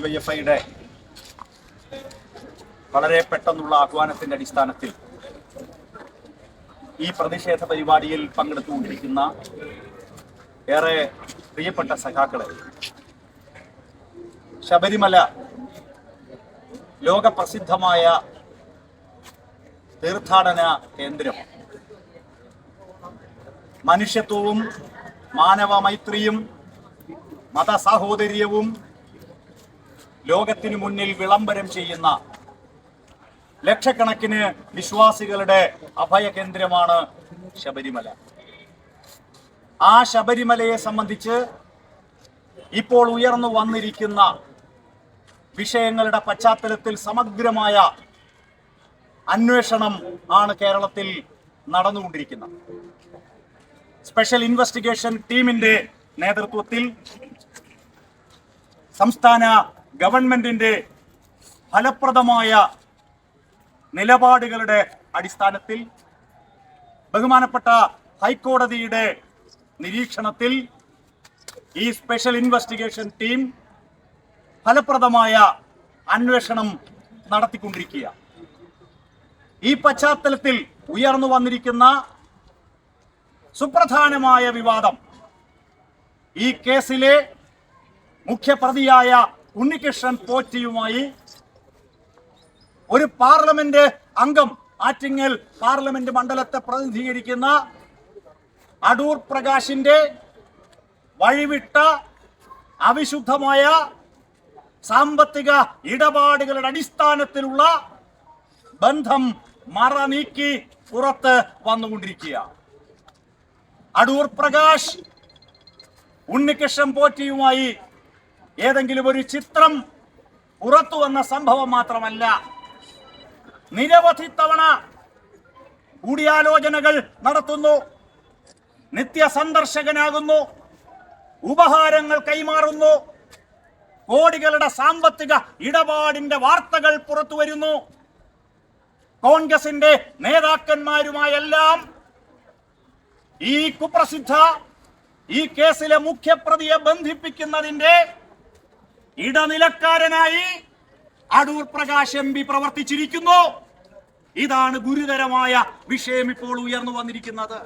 ഡിവൈഎഫ്ഐയുടെ വളരെ പെട്ടെന്നുള്ള ആഹ്വാനത്തിന്റെ അടിസ്ഥാനത്തിൽ ഈ പ്രതിഷേധ പരിപാടിയിൽ പങ്കെടുത്തുകൊണ്ടിരിക്കുന്ന ഏറെ പ്രിയപ്പെട്ട സഖാക്കളെ ശബരിമല ലോകപ്രസിദ്ധമായ തീർത്ഥാടന കേന്ദ്രം മനുഷ്യത്വവും മാനവ മൈത്രിയും മതസാഹോദര്യവും ലോകത്തിനു മുന്നിൽ വിളംബരം ചെയ്യുന്ന ലക്ഷക്കണക്കിന് വിശ്വാസികളുടെ അഭയ കേന്ദ്രമാണ് ശബരിമല. ആ ശബരിമലയെ സംബന്ധിച്ച് ഇപ്പോൾ ഉയർന്നു വന്നിരിക്കുന്ന വിഷയങ്ങളുടെ പശ്ചാത്തലത്തിൽ സമഗ്രമായ അന്വേഷണം ആണ് കേരളത്തിൽ നടന്നുകൊണ്ടിരിക്കുന്നത്. സ്പെഷ്യൽ ഇൻവെസ്റ്റിഗേഷൻ ടീമിന്റെ നേതൃത്വത്തിൽ സംസ്ഥാന ഗവൺമെന്റിന്റെ ഫലപ്രദമായ നിലപാടുകളുടെ അടിസ്ഥാനത്തിൽ ബഹുമാനപ്പെട്ട ഹൈക്കോടതിയുടെ നിരീക്ഷണത്തിൽ ഈ സ്പെഷ്യൽ ഇൻവെസ്റ്റിഗേഷൻ ടീം ഫലപ്രദമായ അന്വേഷണം നടത്തിക്കൊണ്ടിരിക്കുക ഈ പശ്ചാത്തലത്തിൽ ഉയർന്നു വന്നിരിക്കുന്ന സുപ്രധാനമായ വിവാദം ഈ കേസിലെ മുഖ്യപ്രതിയായ ഉണ്ണികൃഷ്ണൻ പോറ്റിയുമായി ഒരു പാർലമെന്റ് അംഗം ആറ്റിങ്ങൽ പാർലമെന്റ് മണ്ഡലത്തെ പ്രതിനിധീകരിക്കുന്ന അടൂർ പ്രകാശിന്റെ വഴിവിട്ട അവിശുദ്ധമായ സാമ്പത്തിക ഇടപാടുകളുടെ അടിസ്ഥാനത്തിലുള്ള ബന്ധം മറ നീക്കി പുറത്ത് വന്നുകൊണ്ടിരിക്കുക. അടൂർ പ്രകാശ് ഉണ്ണികൃഷ്ണൻ പോറ്റിയുമായി ഏതെങ്കിലും ഒരു ചിത്രം പുറത്തു വന്ന സംഭവം മാത്രമല്ല. നിരവധി തവണ കൂടിയാലോചനകൾ നടത്തുന്നു. നിത്യ സന്ദർശകനാകുന്നു ഉപഹാരങ്ങൾ കൈമാറുന്നു. കോടികളുടെ സാമ്പത്തിക ഇടപാടിന്റെ വാർത്തകൾ പുറത്തു വരുന്നു. കോൺഗ്രസിന്റെ നേതാക്കന്മാരുമായെല്ലാം ഈ കുപ്രസിദ്ധ ഈ കേസിലെ മുഖ്യപ്രതിയെ ബന്ധിപ്പിക്കുന്നതിന്റെ ഇടനിലക്കാരനായി അടൂർ പ്രകാശ് എം പി പ്രവർത്തിച്ചിരിക്കുന്നു. ഇതാണ് ഗുരുതരമായ വിഷയം ഇപ്പോൾ ഉയർന്നു വന്നിരിക്കുന്നത്.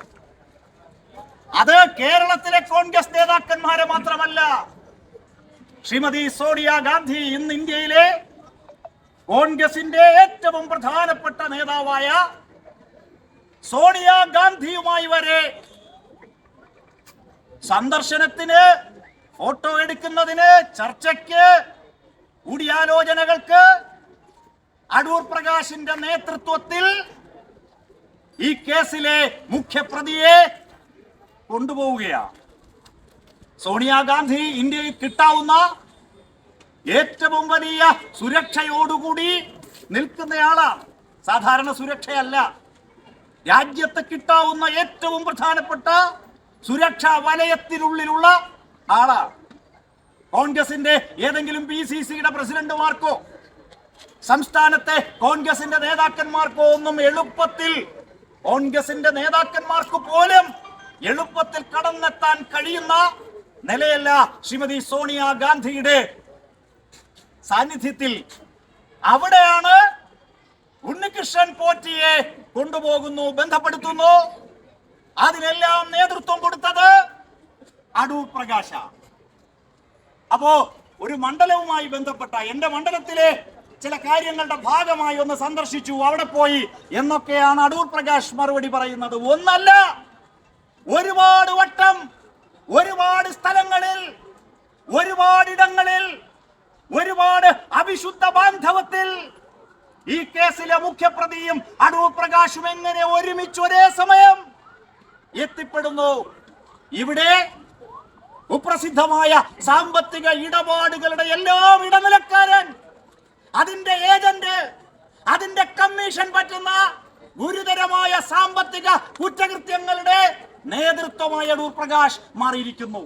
അത് കേരളത്തിലെ കോൺഗ്രസ് നേതാക്കന്മാരെ മാത്രമല്ല ശ്രീമതി സോണിയ ഗാന്ധി ഇന്ന് ഇന്ത്യയിലെ കോൺഗ്രസിന്റെ ഏറ്റവും പ്രധാനപ്പെട്ട നേതാവായ സോണിയ ഗാന്ധിയുമായി വരെ സന്ദർശനത്തിന് ഫോട്ടോ എടുക്കുന്നതിന് ചർച്ചയ്ക്ക് കൂടിയാലോചനകൾക്ക് അടൂർ പ്രകാശിന്റെ നേതൃത്വത്തിൽ ഈ കേസിലെ മുഖ്യപ്രതിയെ കൊണ്ടുപോവുകയാണ്. സോണിയാഗാന്ധി ഇന്ത്യയിൽ കിട്ടാവുന്ന ഏറ്റവും വലിയ സുരക്ഷയോടുകൂടി നിൽക്കുന്നയാളാണ്. സാധാരണ സുരക്ഷയല്ല. രാജ്യത്ത് കിട്ടാവുന്ന ഏറ്റവും പ്രധാനപ്പെട്ട സുരക്ഷാ വലയത്തിനുള്ളിലുള്ള ആളാണ് കോൺഗ്രസിന്റെ ഏതെങ്കിലും പി സി സിയുടെ പ്രസിഡന്റുമാർക്കോ സംസ്ഥാനത്തെ കോൺഗ്രസിന്റെ നേതാക്കന്മാർക്കോ ഒന്നും എളുപ്പത്തിൽ കോൺഗ്രസിന്റെ നേതാക്കന്മാർക്ക് പോലും എളുപ്പത്തിൽ കടന്നെത്താൻ കഴിയുന്ന നിലയല്ല ശ്രീമതി സോണിയ ഗാന്ധിയുടെ സാന്നിധ്യത്തിൽ. അവിടെയാണ് ഉണ്ണികൃഷ്ണൻ പോറ്റിയെ കൊണ്ടുപോകുന്നു ബന്ധപ്പെടുത്തുന്നു. അതിനെല്ലാം നേതൃത്വം കൊടുത്തത് അടൂർ പ്രകാശ. അപ്പോ ഒരു മണ്ഡലവുമായി ബന്ധപ്പെട്ട എന്റെ മണ്ഡലത്തിലെ ചില കാര്യങ്ങളുടെ ഭാഗമായി ഒന്ന് സന്ദർശിച്ചു അവിടെ പോയി എന്നൊക്കെയാണ് അടൂർ പ്രകാശ് മറുപടി പറയുന്നത്. ഒന്നല്ല ഒരുപാട് വട്ടം ഒരുപാട് സ്ഥലങ്ങളിൽ ഒരുപാടിടങ്ങളിൽ ഒരുപാട് അവിശുദ്ധ ബാന്ധവത്തിൽ ഈ കേസിലെ മുഖ്യപ്രതിയും അടൂർ പ്രകാശും എങ്ങനെ ഒരുമിച്ച് ഒരേ സമയം എത്തിപ്പെടുന്നു? ഇവിടെ കുപ്രസിദ്ധമായ സാമ്പത്തിക ഇടപാടുകളുടെ എല്ലാം ഇടനിലക്കാരൻ അതിന്റെ ഏജന്റ് അതിന്റെ കമ്മീഷൻ പറ്റുന്ന ഗുരുതരമായ സാമ്പത്തിക കുറ്റകൃത്യങ്ങളുടെ നേതൃത്വമായ ഡൂർ പ്രകാശ് മാറിയിരിക്കുന്നു.